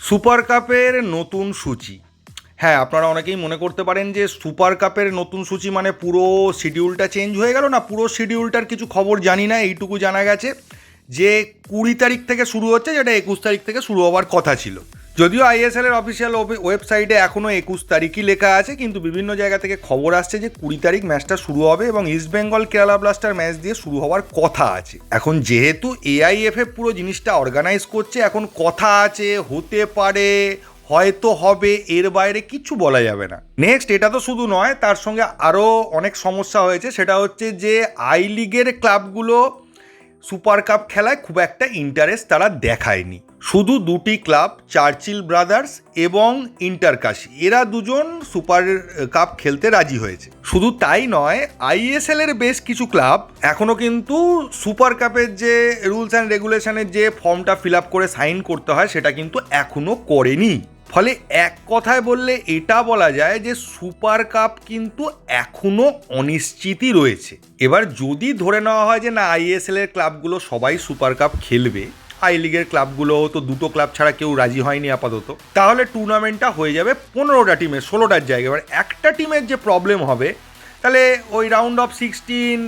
Super কাপের নতুন সূচি। হ্যাঁ আপনারা অনেকেই মনে করতে পারেন যে সুপার কাপের নতুন সূচি মানে পুরো শিডিউলটা চেঞ্জ হয়ে গেল না, পুরো শিডিউলটার কিছু খবর জানি না, এইটুকু জানা গেছে যে কুড়ি তারিখ থেকে শুরু হচ্ছে, যেটা একুশ তারিখ থেকে শুরু হওয়ার কথা ছিল। যদিও আইএসএল এর অফিসিয়াল ওয়েবসাইটে এখনও একুশ তারিখই লেখা আছে, কিন্তু বিভিন্ন জায়গা থেকে খবর আসছে যে কুড়ি তারিখ ম্যাচটা শুরু হবে এবং east Bengal Kerala blaster match দিয়ে শুরু হওয়ার কথা আছে। এখন যেহেতু এআইএফএ পুরো জিনিসটা অর্গানাইজ করছে, এখন কথা আছে, হতে পারে, হয়তো হবে, এর বাইরে কিছু বলা যাবে না। নেক্সট এটা তো শুধু নয়, তার সঙ্গে আরও অনেক সমস্যা হয়েছে, সেটা হচ্ছে যে আই লিগের ক্লাবগুলো সুপার কাপ খেলায় খুব একটা ইন্টারেস্ট তারা দেখায়নি। শুধু দুটি ক্লাব, চার্চিল ব্রাদার্স এবং ইন্টারকাশি এরা দুজন সুপার কাপ খেলতে রাজি হয়েছে। শুধু তাই নয় আইএসএল এর বেশ কিছু ক্লাব এখনও কিন্তু সুপার কাপের যে রুলস অ্যান্ড রেগুলেশনের যে ফর্মটা ফিল আপ করে সাইন করতে হয়, সেটা কিন্তু এখনও করেনি। ফলে এক কথায় বললে এটা বলা যায় যে সুপার কাপ কিন্তু এখনও অনিশ্চিতই রয়েছে। এবার যদি ধরে নেওয়া হয় যে না আইএসএল এর ক্লাবগুলো সবাই সুপার কাপ খেলবে আই লিগের ক্লাবগুলো তো দুটো ক্লাব ছাড়া কেউ রাজি হয়নি আপাতত। তাহলে টুর্নামেন্টটা হয়ে যাবে পনেরোটা টিমের ষোলোটার জায়গায়। এবার একটা টিমের যে প্রবলেম হবে, তাহলে ওই round of sixteen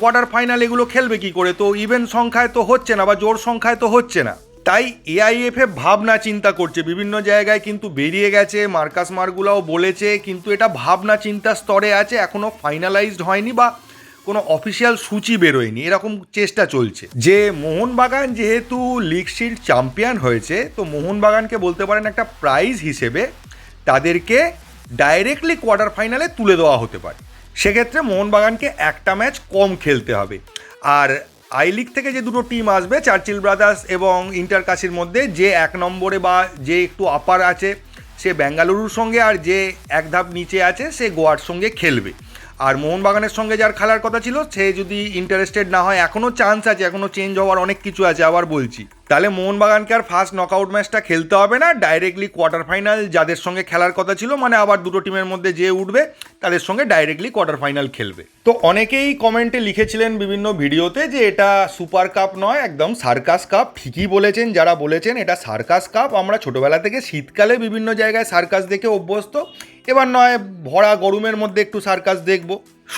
quarter final এগুলো খেলবে কি করে? তো ইভেন্ট সংখ্যায় তো হচ্ছে না বা জোর সংখ্যায় তো হচ্ছে না। তাই এআইএফএ ভাবনা চিন্তা করছে। বিভিন্ন জায়গায় কিন্তু বেরিয়ে গেছে, মার্কাস মার্গুলাও বলেছে, কিন্তু এটা ভাবনা চিন্তা স্তরে আছে এখনও ফাইনালাইজড হয়নি বা কোনো অফিসিয়াল সূচি বেরোয়নি, এরকম চেষ্টা চলছে। যে মোহনবাগান যেহেতু লিগ শিল্ড চ্যাম্পিয়ন হয়েছে, তো মোহনবাগানকে বলতে পারেন একটা প্রাইজ হিসেবে তাদেরকে ডাইরেক্টলি কোয়ার্টার ফাইনালে তুলে দেওয়া হতে পারে। সেক্ষেত্রে মোহনবাগানকে একটা ম্যাচ কম খেলতে হবে। আর আই লিগ থেকে যে দুটো টিম আসবে চার্চিল ব্রাদার্স এবং ইন্টার কাশির মধ্যে, যে এক নম্বরে বা যে একটু আপার আছে, সে বেঙ্গালুরুর সঙ্গে আর যে এক ধাপ নিচে আছে, সে গোয়ার সঙ্গে খেলবে। আর মোহনবাগানের সঙ্গে যার খেলার কথা ছিল, সে যদি ইন্টারেস্টেড না হয় এখনও চান্স আছে এখনও চেঞ্জ হওয়ার অনেক কিছু আছে, আবার বলছি। তাহলে মোহনবাগানকে আর ফার্স্ট নকআউট ম্যাচটা খেলতে হবে না ডাইরেক্টলি কোয়ার্টার ফাইনাল যাদের সঙ্গে খেলার কথা ছিল মানে আবার দুটো টিমের মধ্যে যে উঠবে, তাদের সঙ্গে ডাইরেক্টলি কোয়ার্টার ফাইনাল খেলবে। তো অনেকেই কমেন্টে লিখেছিলেন বিভিন্ন ভিডিওতে যে এটা সুপার কাপ নয়, একদম সার্কাস কাপ ঠিকই বলেছেন, যারা বলেছেন এটা সার্কাস কাপ আমরা ছোটবেলা থেকে শীতকালে বিভিন্ন জায়গায় সার্কাস দেখে অভ্যস্ত। এবার নয়, ভরা গরমের মধ্যে একটু সার্কাস দেখব।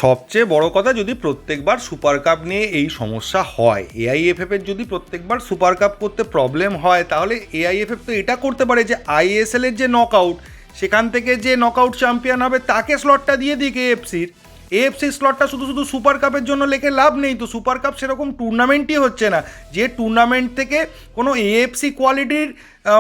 সবচেয়ে বড় কথা, যদি প্রত্যেকবার সুপার কাপ নিয়ে এই সমস্যা হয় এআইএফএফের যদি প্রত্যেকবার সুপার কাপ করতে প্রবলেম হয়, তাহলে এআইএফএফ তো এটা করতে পারে যে আইএসএল এর যে নকআউট সেখান থেকে যে নকআউট চ্যাম্পিয়ন হবে, তাকে স্লটটা দিয়ে দিক এএফসির এএফসি স্লটটা শুধু শুধু সুপার কাপের জন্য লেখে লাভ নেই, তো সুপার কাপ সেরকম টুর্নামেন্টই হচ্ছে না। যে টুর্নামেন্ট থেকে কোনো এএফসি কোয়ালিটির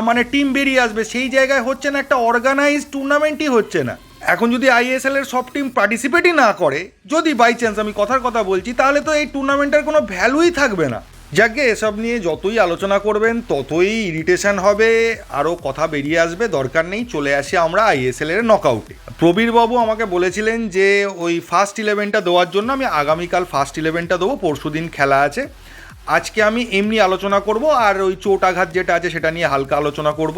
মানে টিম বেরিয়ে আসবে, সেই জায়গায় হচ্ছে না একটা অর্গানাইজ টুর্নামেন্টই হচ্ছে না। এখন যদি আইএসএল এর সব টিম পার্টিসিপেটই না করে, যদি বাই চান্স আমি কথার কথা বলছি, তাহলে তো এই টুর্নামেন্টের কোনো ভ্যালুই থাকবে না। যাকে এসব নিয়ে যতই আলোচনা করবেন, ততই ইরিটেশন হবে আরও কথা বেরিয়ে আসবে, দরকার নেই, চলে আসি আমরা আইএসএল এর নকআউটে প্রবীরবাবু আমাকে বলেছিলেন যে ওই ফার্স্ট ইলেভেনটা দেওয়ার জন্য আমি আগামীকাল ফার্স্ট ইলেভেনটা দেবো, পরশু দিন খেলা আছে। আজকে আমি এমনি আলোচনা করব আর ওই চোট আঘাত যেটা আছে সেটা নিয়ে হালকা আলোচনা করব।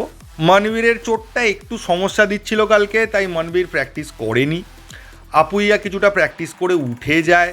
মানবীরের চোটটা একটু সমস্যা দিচ্ছিল কালকে, তাই মানবীর প্র্যাকটিস করেনি। আপুইয়া কিছুটা প্র্যাকটিস করে উঠে যায়।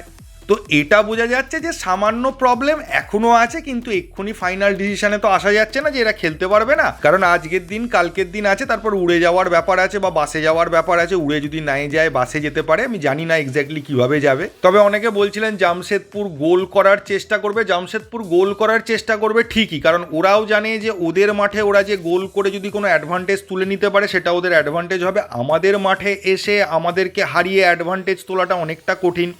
তো এটা বোঝা যাচ্ছে যে সামান্য প্রবলেম এখনও আছে, কিন্তু এক্ষুনি ফাইনাল ডিসিশনে তো আসা যাচ্ছে না যে এরা খেলতে পারবে না। কারণ আজকের দিন, কালকের দিন আছে, তারপর উড়ে যাওয়ার ব্যাপার আছে বা বাসে যাওয়ার ব্যাপার আছে, উড়ে যদি নাই যায় বাসে যেতে পারে, আমি জানি না এক্স্যাক্টলি কীভাবে যাবে। তবে অনেকে বলছিলেন জামশেদপুর গোল করার চেষ্টা করবে, জামশেদপুর গোল করার চেষ্টা করবে ঠিকই, কারণ ওরাও জানে যে ওদের মাঠে ওরা যে গোল করে যদি কোনো অ্যাডভান্টেজ তুলে নিতে পারে, সেটা ওদের অ্যাডভান্টেজ হবে। আমাদের মাঠে এসে আমাদেরকে হারিয়ে অ্যাডভান্টেজ তোলাটা অনেকটা কঠিন।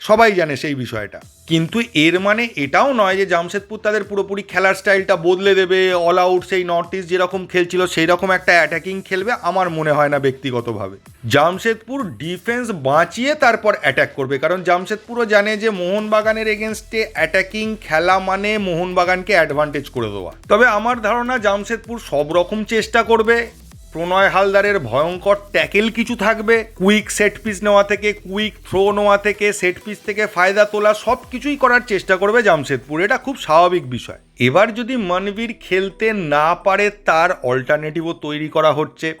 সবাই জানে সেই বিষয়টা। কিন্তু এর মানে এটাও নয় যে জামশেদপুর তাদের পুরোপুরি খেলার স্টাইলটা বদলে দেবে অল আউট সেই নর্থ ইস্ট যেরকম খেলছিল সেই রকম একটা অ্যাটাকিং খেলবে, আমার মনে হয় না ব্যক্তিগতভাবে। জামশেদপুর ডিফেন্স বাঁচিয়ে তারপর অ্যাটাক করবে, কারণ জামশেদপুরও জানে যে মোহনবাগানের এগেনস্টে অ্যাটাকিং খেলা মানে মোহনবাগানকে অ্যাডভান্টেজ করে দেওয়া। তবে আমার ধারণা জামশেদপুর সব রকম চেষ্টা করবে প্রণয় হালদারের ভয়ঙ্কর ট্যাকেল কিছু থাকবে, কুইক সেট পিস নেওয়া থেকে, কুইক থ্রো নেওয়া থেকে সেট পিস থেকে ফায়দা তোলা সব কিছুই করার চেষ্টা করবে জামশেদপুর, এটা খুব স্বাভাবিক বিষয়। এবার যদি মানবীর খেলতে না পারে, তার অল্টারনেটিভও তৈরি করা হচ্ছে।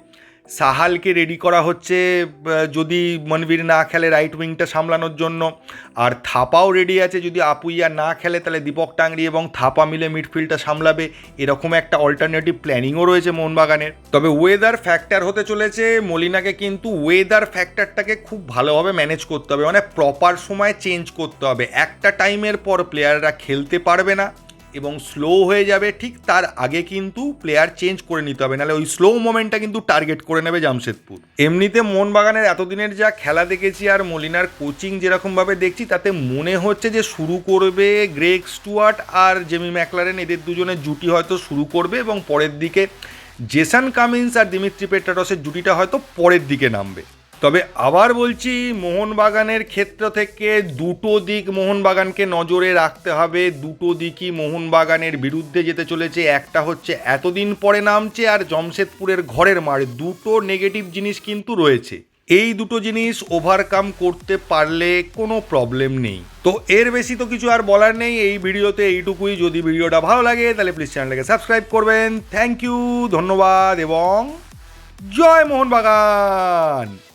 সাহালকে রেডি করা হচ্ছে যদি মনবীর না খেলে রাইট উইংটা সামলানোর জন্য। আর থাপাও রেডি আছে, যদি আপুইয়া না খেলে, তাহলে দীপক টাংরি এবং থাপা মিলে মিডফিল্ডটা সামলাবে। এরকম একটা অল্টারনেটিভ প্ল্যানিংও রয়েছে মোহনবাগানের। তবে ওয়েদার ফ্যাক্টর হতে চলেছে, মলিনাকে কিন্তু ওয়েদার ফ্যাক্টরটাকে খুব ভালোভাবে ম্যানেজ করতে হবে। মানে প্রপার সময় চেঞ্জ করতে হবে। একটা টাইমের পর প্লেয়াররা খেলতে পারবে না। এবং স্লো হয়ে যাবে, ঠিক তার আগে কিন্তু প্লেয়ার চেঞ্জ করে নিতে হবে। নাহলে ওই স্লো মোমেন্টটা কিন্তু টার্গেট করে নেবে জামশেদপুর। এমনিতে মোহনবাগানের এতদিনের যা খেলা দেখেছি আর মলিনার কোচিং যেরকমভাবে দেখছি, তাতে মনে হচ্ছে যে শুরু করবে গ্রেগ স্টুয়ার্ট আর জেমি ম্যাকলারেন। এদের দুজনের জুটি হয়তো শুরু করবে এবং পরের দিকে জেসান কামিন্স আর দিমিত্রি পেট্রাটসের জুটিটা হয়তো পরের দিকে নামবে। তবে আবার বলছি, মোহনবাগানের ক্ষেত্র থেকে দুটো দিক মোহনবাগানকে নজরে রাখতে হবে। দুটো দিকই মোহনবাগানের বিরুদ্ধে যেতে চলেছে। একটা হচ্ছে এতদিন পরে নামছে আর জমশেদপুরের ঘরের মার। দুটো নেগেটিভ জিনিস কিন্তু রয়েছে। এই দুটো জিনিস ওভারকাম করতে পারলে কোনো প্রবলেম নেই। তো এর বেশি তো কিছু আর বলার নেই। এই ভিডিওতে এইটুকুই। যদি ভিডিওটা ভালো লাগে, তাহলে প্লিজ চ্যানেলটাকে সাবস্ক্রাইব করবেন। থ্যাংক ইউ ধন্যবাদ এবং জয় মোহনবাগান!